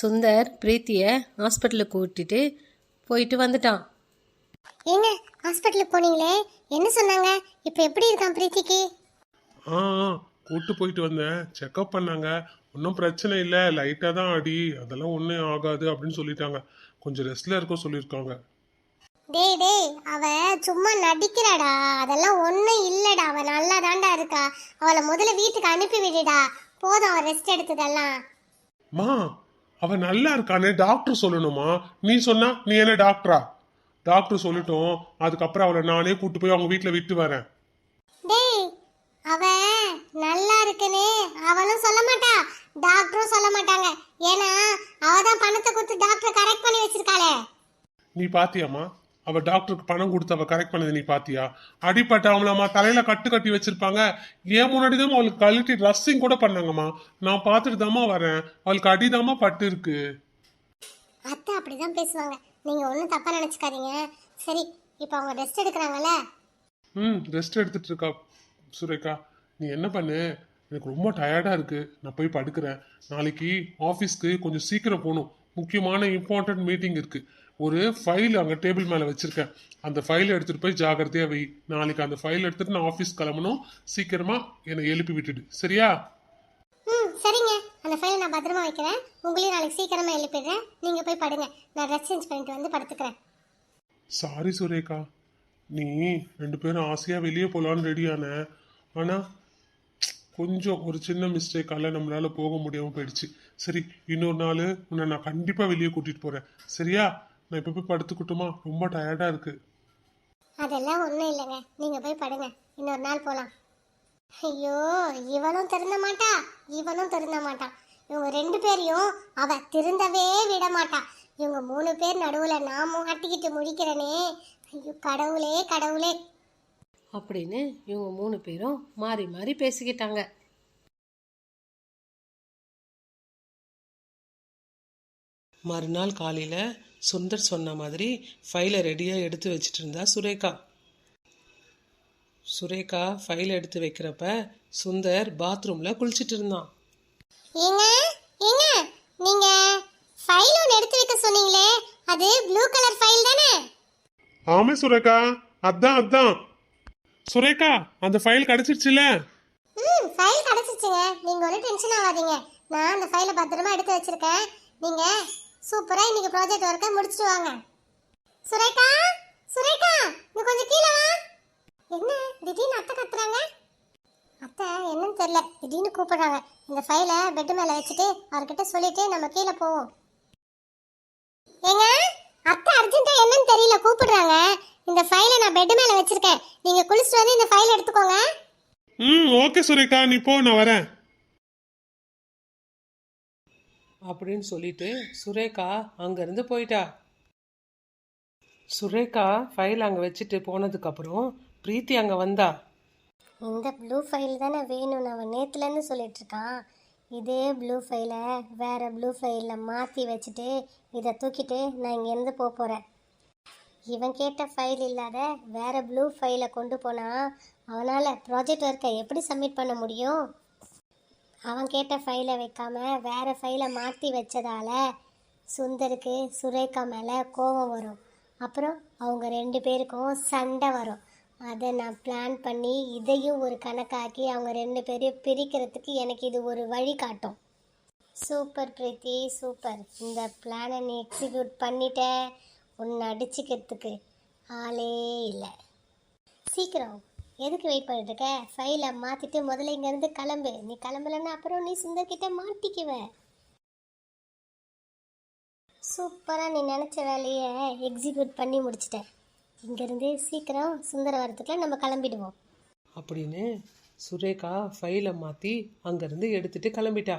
சுந்தர் பிரீத்தியை ஹாஸ்பிட்டலுக்கு கூட்டிட்டு போயிட்டு வந்துட்டான். ஏங்க ஹாஸ்பிட்டலுக்கு போனீங்களே? என்ன சொன்னாங்க? இப்போ எப்படி இருக்கான் பிரீத்திக்கு? ஆ கூட்டு போயிட்டு வந்தேன். செக்கப் பண்ணாங்க. ஒன்றும் பிரச்சனை இல்லை. லைட்டாக தான் அடி. அதெல்லாம் ஒன்றும் ஆகாது அப்படின்னு சொல்லிட்டாங்க. கொஞ்சம் ரெஸ்ட்ல இருக்க சொல்லியிருக்காங்க. டேய் டேய் அவ சும்மா நடிக்கிறாடா. அதெல்லாம் ஒன்றும் இல்லைடா. அவ நல்லா தாண்டா இருக்கா. அவளை முதல்ல வீட்டுக்கு அனுப்பி விடுடா. போதும் அவ ரெஸ்ட் எடுத்ததெல்லாம். மா அவ நல்லா இருக்கானே டாக்டர் சொல்லணுமா? நீ சொன்னா நீ என்ன டாக்டரா டாக்டர் சொல்லட்டும் அதுக்கப்புறம் அவளை நானே கூட்டு போய் அவங்க வீட்டில் விட்டு வரேன். டேய் அவ நல்லா இருக்குன்னு அவளும் சொல்ல மாட்டா டாக்டரும் சொல்ல மாட்டாங்க. ஏன்னா அவ தான் பணத்தை கொடுத்து டாக்டரை கரெக்ட் பண்ணி வச்சிருக்காளே. நீ பாத்தியாம்மா? அவ டாக்டருக்கு பணம் கொடுத்து அவ கரெக்ட் பண்ணது நீ பாத்தியா? அடிப்பட்ட அவங்களம்மா தலையில கட்டு கட்டி வச்சிருப்பாங்க. ஏன் முன்னாடி தான் அவளுக்கு கழட்டி ட்ரெஸ்ஸிங் கூட பண்ணாங்கம்மா. நான் பார்த்துட்டு தாம்மா வரேன். அவளுக்கு அடிதாம்மா பட்டு இருக்கு. அத்தை அப்படிதான் பேசுவாங்க. நீங்க ஒன்றும் தப்பா நினைச்சுக்காதீங்க. சரி இப்போ அவங்க ரெஸ்ட் எடுக்கிறாங்கல்ல? ம் ரெஸ்ட் எடுத்துட்டு இருக்கா சுரேகா. நீ என்ன பண்ணு? எனக்கு ரொம்ப டயர்டா இருக்கு. நான் போய் படுக்கிறேன். நாளைக்கு ஆஃபீஸ்க்கு கொஞ்சம் சீக்கிரம் போகணும். முக்கியமான இம்பார்ட்டன்ட் மீட்டிங் இருக்கு. ஒரு ஃபைல் அங்கே டேபிள் மேலே வச்சிருக்கேன். அந்த ஃபைலை எடுத்துட்டு போய் ஜாகிரதையா வை. நாளைக்கு அந்த ஃபைல் எடுத்துட்டு நான் ஆஃபீஸ் கிளம்பணும். சீக்கிரமா என்னை எழுப்பி விட்டுடு. சரியா? ம் சரிங்க. அந்த ஃபைலை நான் பத்திரமா வைக்கிறேன். உங்களையும் நாளைக்கு சீக்கிரமா எழுப்பிடுறேன். நீங்க போய் படுங்க. நான் ட்ரெஸ் சேஞ்ச் பண்ணிட்டு வந்து படுத்துக்கிறேன். சாரி சுரேகா. நீ ரெண்டு பேரும் ஆசையா வெளியே போகலான்னு ரெடியான ஆனா. கொஞ்சம் ஒரு சின்ன மிஸ்டேக்கால நம்மளால போக முடியாம போயிடுச்சு. சரி இன்னொரு நாள் உன்னை நான் கண்டிப்பா வெளியே கூட்டிட்டு போறேன். சரியா? நான் இப்ப போய் படுத்துக்கிட்டுமா? ரொம்ப டயர்டா இருக்கு. அதெல்லாம் ஒன்றும் இல்லைங்க. நீங்க போய் படுங்க. இன்னொரு நாள் போகலாம் ஐயோ இவனும் திருந்த மாட்டா. இவனும் திருந்த மாட்டான் இவங்க ரெண்டு பேரையும் அவ திருந்தவே விட மாட்டா. இவங்க மூணு பேர் நடுவுல நான் மாட்டிக்கிட்டு முடிக்கிறனே ஐயோ கடவுளே கடவுளே. அப்படின்னு இவங்க மூணு பேரும் மாறி மாறி பேசிக்கிட்டாங்க. மறுநாள் காலையில் சுந்தர் சொன்ன மாதிரி ஃபைலை ரெடியாக எடுத்து வச்சிட்டு இருந்தா சுரேகா. சுரேகா ஃபைலை எடுத்து வைக்கிறப்ப சுந்தர் பாத்ரூமில் குளிச்சிட்டு இருந்தான் ஏங்க ஏங்க நீங்க ஃபைல் ஒன்று எடுத்து வைக்க சொன்னீங்களே அது ப்ளூ கலர் ஃபைல் தானே? ஆமே சுரேகா அதான் அதான். சுரேகா அந்த ஃபைல் கிடைச்சிருச்சுல? ம் ஃபைல் கிடச்சிச்சுங்க. நீங்கள் ஒன்றும் டென்ஷன் ஆகாதீங்க. நான் அந்த ஃபைலை பத்திரமா எடுத்து வச்சிருக்கேன். நீங்கள் சூப்பராக இன்னைக்கு ப்ராஜெக்ட் ஒர்க்கை முடிச்சிட்டு வாங்க. சுரேகா சுரேகா நீ கொஞ்சம் கீழே வா. என்ன திடீர்னு அத்தை கத்துறாங்க? அத்தை என்னன்னு தெரியல. திடீர்னு கூப்பிடுறாங்க. இந்த ஃபைலை பெட் மேலே வச்சுட்டு அவர்கிட்ட சொல்லிட்டு நம்ம கீழே போவோம். ஏங்க அத்தை அர்ஜென்ட்டா என்னன்னு தெரியல கூப்பிடுறாங்க. இந்த ஃபைலை நான் பெட் மேலே வச்சிருக்கேன். நீங்கள் குளிச்சுட்டு வந்து இந்த ஃபைல் எடுத்துக்கோங்க. ம் ஓகே சுரேகா. நீ போ நான் வரேன். அப்படின்னு சொல்லிட்டு சுரேகா அங்கேருந்து போயிட்டா. சுரேகா ஃபைல் அங்கே வச்சுட்டு போனதுக்கப்புறம் பிரீத்தி அங்கே வந்தா. இந்த ப்ளூ ஃபைல் தானே வேணும்னு அவன் நேற்றுலேருந்து சொல்லிட்டு இருக்கான். இதே ப்ளூ ஃபைலை வேற ப்ளூ ஃபைலில் மாற்றி வச்சுட்டு இதை தூக்கிட்டு நான் இங்கேருந்து போக போகிறேன் இவன் கேட்ட ஃபைல் இல்லாத வேற ப்ளூ ஃபைலை கொண்டு போனால் அவனால் ப்ராஜெக்ட் ஒர்க்கை எப்படி சப்மிட் பண்ண முடியும்? அவன் கேட்ட ஃபைலை வைக்காம வேறு ஃபைலை மாற்றி வச்சதால் சுந்தருக்கு சுரேகா மேலே கோபம் வரும். அப்புறம் அவங்க ரெண்டு பேருக்கும் சண்டை வரும். அதை நான் பிளான் பண்ணி இதையும் ஒரு கணக்காக்கி அவங்க ரெண்டு பேரையும் பிரிக்கிறதுக்கு எனக்கு இது ஒரு வழி காட்டும். சூப்பர் பிரீத்தி சூப்பர் இந்த பிளானை நீ எக்ஸிக்யூட் பண்ணிட்ட. உன்னை அடிச்சுக்கிறதுக்கு ஆளே இல்லை. சீக்கிரம் எதுக்கு வெயிட் பண்ணிட்டு இருக்க ஃபைலை மாற்றிட்டு முதல்ல இங்கேருந்து கிளம்பு. நீ கிளம்பலன்னா அப்புறம் நீ சுந்தர்கிட்ட மாட்டிக்குவ. சூப்பராக நீ நினச்ச வேலையை எக்ஸிக்யூட் பண்ணி முடிச்சிட்டேன் இங்கேருந்து சீக்கிரம் சுந்தர வரத்துக்குள்ள நம்ம கிளம்பிடுவோம். அப்படின்னு சுரேகா ஃபைலை மாற்றி அங்கேருந்து எடுத்துட்டு கிளம்பிட்டா.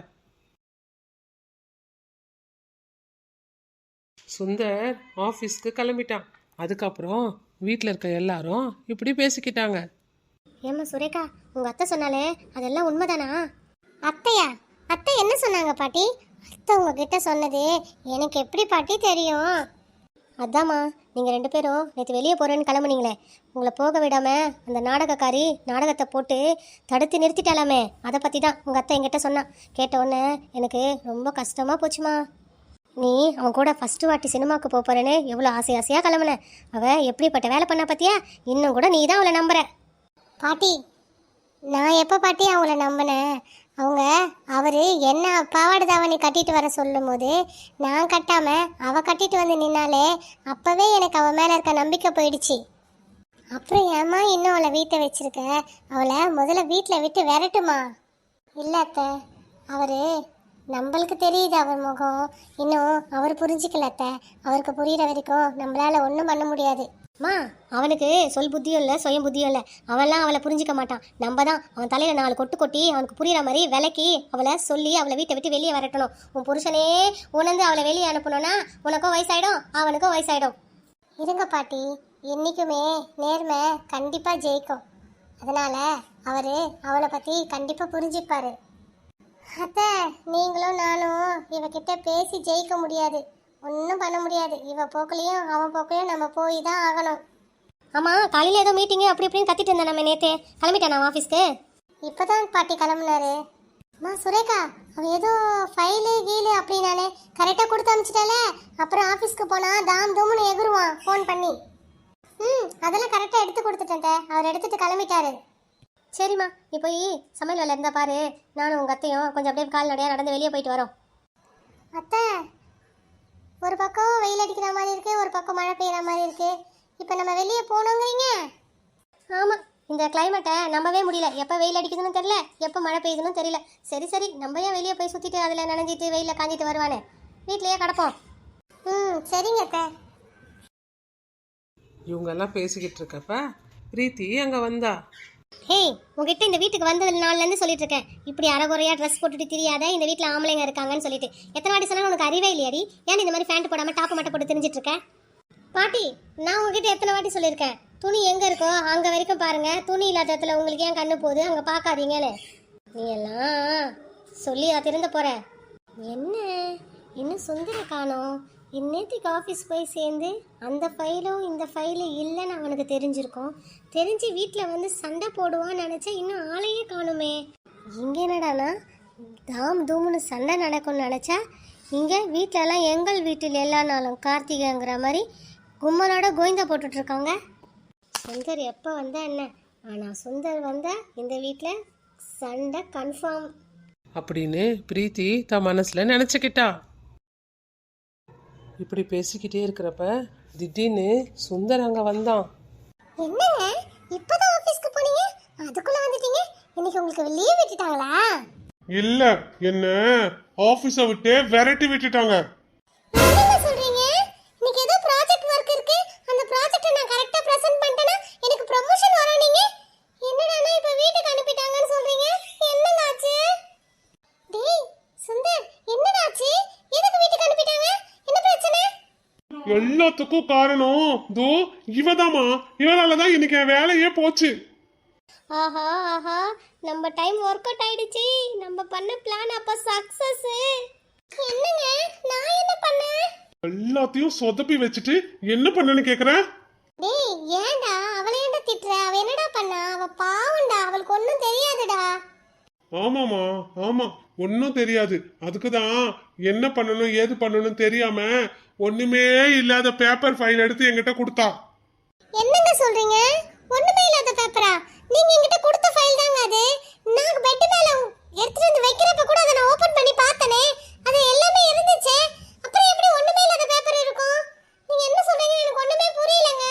சுந்தர் ஆஃபீஸ்க்கு கிளம்பிட்டான் அதுக்கப்புறம் வீட்டில் இருக்க எல்லாரும் இப்படி பேசிக்கிட்டாங்க. ஏம்மா சுரேகா உங்க அத்தை சொன்னாலே அதெல்லாம் உண்மைதானா? அத்தையா? அத்தை என்ன சொன்னாங்க பாட்டி? அத்தை உங்ககிட்ட சொன்னது எனக்கு எப்படி பாட்டி தெரியும்? அதாம்மா நீங்கள் ரெண்டு பேரும் நேற்று வெளியே போகிறேன்னு கிளம்புனீங்களே. உங்களை போக விடாமல் அந்த நாடகக்காரி நாடகத்தை போட்டு தடுத்து நிறுத்திட்டாலாமே. அதை பற்றி தான் உங்கள் அத்தை என்கிட்ட சொன்னான் கேட்ட உடனே எனக்கு ரொம்ப கஷ்டமாக போச்சுமா. நீ அவன் கூட ஃபஸ்ட்டு வாட்டி சினிமாவுக்கு போகிறேன்னு எவ்வளோ ஆசை ஆசையாக கிளம்புன. அவள் எப்படிப்பட்ட வேலை பண்ண பார்த்தியா இன்னும் கூட நீ தான் அவளை நம்புகிறேன் பாட்டி நான் எப்போ பாட்டி அவங்கள நம்பினேன் அவங்க அவர் என்ன பாவாடை தாவணி கட்டிட்டு வர சொல்லும் போது நான் கட்டாமல் அவள் கட்டிட்டு வந்து நின்னாலே அப்போவே எனக்கு அவள் மேலே இருக்க நம்பிக்கை போயிடுச்சு. அப்புறம் ஏம்மா இன்னும் அவளை வீட்டை வச்சிருக்க? அவளை முதல்ல வீட்டில் விட்டு விரட்டுமா? இல்லை அத்தை. அவர் நம்மளுக்கு தெரியுது அவர் முகம். இன்னும் அவர் புரிஞ்சிக்கல அத்தை. அவருக்கு புரிகிற வரைக்கும் நம்மளால ஒன்றும் பண்ண முடியாது. மா அவனுக்கு சொல் புத்தியும் இல்லை சுயம் புத்தியும் இல்லை. அவன்லாம் அவளை புரிஞ்சிக்க மாட்டான். நம்ம தான் அவன் தலையில் நாலு கொட்டு கொட்டி அவனுக்கு புரியுற மாதிரி விலக்கி அவளை சொல்லி அவளை வீட்டை விட்டு வெளியே வரட்டணும். உன் புருஷனே உணர்ந்து அவளை வெளியே அனுப்பணும்னா உனக்கும் வயசாயிடும் அவனுக்கும் வயசாயிடும். இருங்க பாட்டி என்றைக்குமே நேர்மை கண்டிப்பாக ஜெயிக்கும். அதனால் அவர் அவளை பற்றி கண்டிப்பாக புரிஞ்சுப்பார். அத்தை நீங்களும் நானும் இவகிட்ட பேசி ஜெயிக்க முடியாது. ஒன்றும் பண்ண முடியாது. இவ போக்குலையும் அவன் போக்குலையும் நம்ம போய் தான் ஆகணும். ஆமா காலையில ஏதோ மீட்டிங்கு அப்படி இப்படின்னு கத்திட்டு இருந்தேன் நம்ம நேத்தே. கிளம்பிட்டானா ஆஃபீஸ்க்கு இப்பதான் பாட்டி கிளம்புனாரு. அம்மா சுரேகா அவ ஏதோ ஃபைலு கீழு அப்படின்னாலே கரெக்டாக கொடுத்து அனுப்பிச்சிட்டால அப்புறம் ஆஃபீஸ்க்கு போனா தாம் தூம்னு எகுருவான். ஃபோன் பண்ணி. ம் அதெல்லாம் கரெக்டாக எடுத்து கொடுத்துட்டேன். அவர் எடுத்துட்டு கிளம்பிட்டாரு. சரிம்மா நீ போய் சமையல் வேலை இருந்தா பாரு. நானும் உங்கள் அத்தையும் கொஞ்சம் அப்படியே கால் நடையாக நடந்து வெளியே போயிட்டு வரோம். அத்தை ஒரு பக்கம் வெயில் அடிக்கிற மாதிரி இருக்கு ஒரு பக்கம் மழை பெய்யுற மாதிரி இருக்கு. இப்போ நம்ம வெளியே போகணுங்கிறீங்க ஆமாம் இந்த கிளைமேட்டை நம்பவே முடியல. எப்போ வெயில் அடிக்குதுன்னு தெரியல எப்போ மழை பெய்யுதுன்னு தெரியல. சரி சரி நம்ம ஏன் வெளியே போய் சுற்றிட்டு அதில் நனைஞ்சிட்டு வெயிலில் காஞ்சிட்டு வருவானே வீட்லயே கிடப்போம். ம் சரிங்க அத்தை. இவங்கெல்லாம் பேசிக்கிட்டு இருக்கப்ப பிரீத்தி அங்கே வந்தா? ஹே உங்ககிட்ட இந்த வீட்டுக்கு வந்தது நாள்லேருந்து சொல்லிட்டு இருக்கேன் இப்படி அரைகுறையா ட்ரெஸ் போட்டுட்டு தெரியாத இந்த வீட்டில் ஆம்பளைங்க இருக்காங்கன்னு சொல்லிட்டு. எத்தனை வாட்டி சொன்னாலும் உனக்கு அறிவே இல்லையாடி? ஏன் இந்த மாதிரி ஃபேண்ட் போடாமல் டாப் மட்டும் போட்டு தெரிஞ்சிட்டு இருக்கேன் பாட்டி நான் உங்ககிட்ட எத்தனை வாட்டி சொல்லியிருக்கேன்? துணி எங்கே இருக்கோ அங்கே வரைக்கும் பாருங்கள் துணி இல்லாத இடத்துல உங்களுக்கு ஏன் கண்ணு போகுது? அங்கே பார்க்காதீங்கன்னு நீ எல்லாம் சொல்லி திருந்த போகிற என்ன? இன்னும் சுந்தர காணோம்? இன்னேத்துக்கு ஆஃபீஸ் போய் சேர்ந்து அந்த ஃபைலும் இந்த ஃபைலும் இல்லைன்னு அவனுக்கு தெரிஞ்சிருக்கும். தெரிஞ்சு வீட்டில் வந்து சண்டை போடுவான்னு நினச்சா இன்னும் ஆளையே காணுமே. இங்கே என்னடானா தாம் தூம்னு சண்டை நடக்கும்னு நினச்சா இங்கே வீட்டிலலாம் எங்கள் வீட்டில் எல்லா நாளும் கார்த்திகைங்கிற மாதிரி கும்மலோட கோவிந்தா போட்டுட்ருக்காங்க. சுந்தர் எப்போ வந்தா என்ன? ஆனால் சுந்தர் வந்தால் இந்த வீட்டில் சண்டை கன்ஃபார்ம் அப்படின்னு பிரீத்தி தன் மனசில் நினச்சிக்கிட்டா. இப்படி பேசிக்கிட்டே இருக்கிறப்ப திடீர்னு சுந்தர் அங்கே வந்தான். என்னங்க? இப்பதான் ஆபீஸ்க்கு போனீங்க? அதுக்குள்ள வந்துட்டீங்க? இன்னைக்கு உங்களுக்கு லீவ் விட்டுட்டாங்களா? இல்ல என்ன? ஆபீஸ விட்டு விரட்டி விட்டுட்டாங்க. எல்லாத்துக்கும் காரணம் தோ இவதாம்மா. இவளாலதான் இன்னைக்கு என் வேலையே போச்சு. ஆஹா ஆஹா. நம்ம டைம் ஒர்க் அவுட் ஆயிடுச்சு. நம்ம பண்ண பிளான் அப்ப சக்சஸ் என்னங்க? நான் என்ன பண்ணேன்? எல்லாத்தையும் சொதப்பி வச்சுட்டு என்ன பண்ணனு கேக்குறேன் டேய் ஏன்டா? அவளை ஏன்டா திட்டுற? அவ என்னடா பண்ணா? அவ பாவம்டா. அவளுக்கு ஒன்றும் தெரியாதுடா. ஆமாமா ஆமா. ஒன்னும் தெரியாது. அதுக்குதான் என்ன பண்ணணும் ஏது பண்ணணும் தெரியாம ஒண்ணுமே இல்லாத பேப்பர் ஃபைல் எடுத்து என்கிட்ட கொடுத்தா. என்னங்க சொல்றீங்க? ஒண்ணுமே இல்லாத பேப்பரா நீங்க என்கிட்ட கொடுத்த ஃபைல் தாங்க அது. நான் பெட் மேல எடுத்துட்டு வந்து வைக்கிறப்ப கூட அதை நான் ஓபன் பண்ணி பார்த்தனே. அது எல்லாமே இருந்துச்சே. அப்புறம் எப்படி ஒண்ணுமே இல்லாத பேப்பர் இருக்கும்? நீங்க என்ன சொல்றீங்க எனக்கு ஒண்ணுமே புரியலங்க.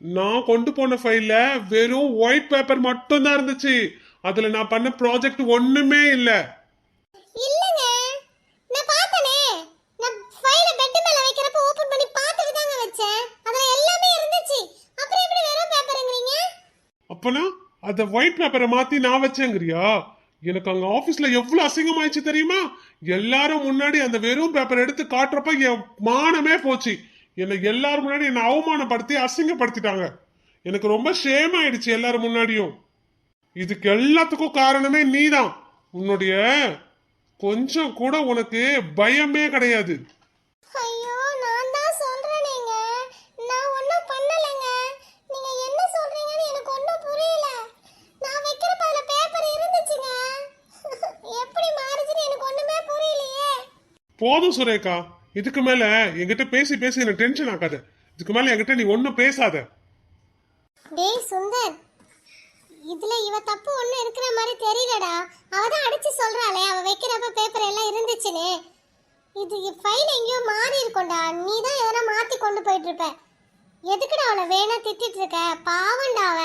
நான் கொண்டு போன ஃபைல்ல வெறும் ஒயிட் பேப்பர் மட்டும் தான் இருந்துச்சு. அதுல நான் பண்ண ப்ராஜெக்ட் ஒண்ணுமே இல்ல. இல்லங்க. நான் பார்த்தனே. நான் ஃபைல பெட் மேல வைக்கிறப்ப ஓபன் பண்ணி பார்த்துட்டு தாங்க வச்சேன். அதுல எல்லாமே இருந்துச்சு. அப்புறம் எப்படி வெறும் பேப்பர்ங்கறீங்க அப்பனா அத ஒயிட் பேப்பரை மாத்தி நான் வச்சேங்கிறியா? எனக்கு அங்க ஆபீஸ்ல எவ்வளவு அசிங்கமாயிடுச்சு தெரியுமா? எல்லாரும் முன்னாடி அந்த வெறும் பேப்பர் எடுத்து காட்டுறப்ப என் மானமே போச்சு. என்னை எல்லாரும் முன்னாடி என்னை அவமானப்படுத்தி அசிங்கப்படுத்திட்டாங்க. எனக்கு ரொம்ப ஷேம் ஆயிடுச்சு எல்லாரும் முன்னாடியும். இதுக்கு எல்லாத்துக்கும் காரணமே நீதான். உன்னுடைய கொஞ்சம் கூட உனக்கு பயமே கிடையாது. ஐயோ நான் தான் சொல்றேனேங்க. நான் ஒன்றும் பண்ணலைங்க. நீங்க என்ன சொல்றீங்கன்னு எனக்கு ஒன்றும் புரியல. நான் வைக்கிறப்ப அதுல பேப்பர் இருந்துச்சுங்க. எப்படி மாறுச்சுன்னு எனக்கு ஒண்ணுமே புரியலையே. போதும் சுரேகா. இதுக்கு மேல என்கிட்ட பேசி பேசி எனக்கு டென்ஷன் ஆகாத இதுக்கு மேல என்கிட்ட நீ ஒன்னும் பேசாத. டேய் சுந்தர். இதுல இவ தப்பு ஒண்ணு இருக்கிற மாதிரி தெரியலடா. அவ தான் அடிச்சு சொல்றாளே. அவ வைக்கிறப்ப பேப்பர் எல்லாம் இருந்துச்சுன்னு. இது ஃபைல் எங்கேயோ மாறி இருக்கும்டா. நீ தான் எதனா மாத்தி கொண்டு போயிட்டு இருப்ப. எதுக்குடா அவளை வேணா திட்டிட்டு இருக்க? பாவம்டா அவ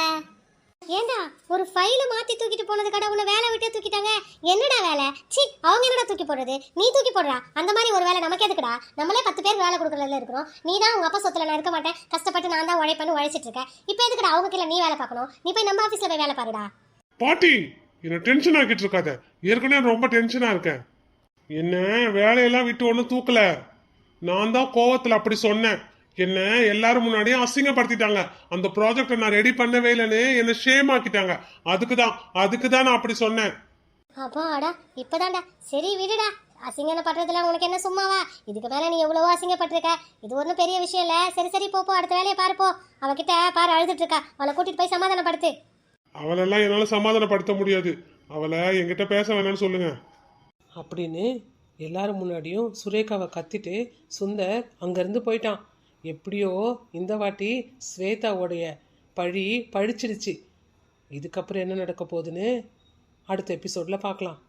ஏண்டா ஒரு ஃபைலை மாத்தி தூக்கிட்டு போனது கடை உன்னை வேலை விட்டு தூக்கிட்டாங்க. என்னடா வேலை? சி அவங்க என்னடா தூக்கி போடுறது? நீ தூக்கி போடுறா? அந்த மாதிரி ஒரு வேலை நமக்கு எதுக்குடா? நம்மளே பத்து பேர் வேலை கொடுக்கறதுல இருக்கிறோம். நீ தான் உங்க அப்பா சொத்துல நான் இருக்க மாட்டேன். கஷ்டப்பட்டு நான் தான் உழைப்பேன்னு உழைச்சிட்டு இருக்கேன். இப்போ எதுக்குடா அவங்க கீழே நீ வேலை பார்க்கணும்? நீ போய் நம்ம ஆஃபீஸ்ல போய் வேலை பாருடா. பாட்டி என்ன டென்ஷன் ஆக்கிட்டு இருக்காத. ஏற்கனவே ரொம்ப டென்ஷனா இருக்கேன். என்ன வேலையெல்லாம் விட்டு ஒன்றும் தூக்கல? நான் தான் கோவத்துல அப்படி சொன்னேன். என்ன? எல்லாரும் முன்னாடியும் அசிங்கப்படுத்திட்டாங்க. அந்த ப்ராஜெக்டை நான் ரெடி பண்ணவே இல்லைன்னு என்ன ஷேம் ஆக்கிட்டாங்க. அதுக்கு தான் அதுக்கு தான் நான் அப்படி சொன்னேன். அப்பாடா இப்பதான்டா. சரி விடுடா. அசிங்கம் பண்றதுல உனக்கு என்ன சும்மாவா? இதுக்கு மேல நீ எவ்வளவோ அசிங்கப்பட்டிருக்க. இது ஒன்றும் பெரிய விஷயம் இல்ல. சரி சரி போ போ அடுத்த வேலையை பாரு போ. அவகிட்ட பாரு அழுதுட்டு இருக்கா. அவளை கூட்டிட்டு போய் சமாதானப்படுத்து. அவளெல்லாம் என்னால சமாதானப்படுத்த முடியாது. அவளை என்கிட்ட பேச வேணாம்னு சொல்லுங்க. அப்படின்னு எல்லாரும் முன்னாடியும் சுரேகாவை கத்திட்டு சுந்தர் அங்கேருந்து போயிட்டான். எப்படியோ இந்த வாட்டி ஸ்வேதாவோடைய பழி பழிச்சிடுச்சு. இதுக்கப்புறம் என்ன நடக்க போகுதுன்னு அடுத்த எபிசோடில் பார்க்கலாம்.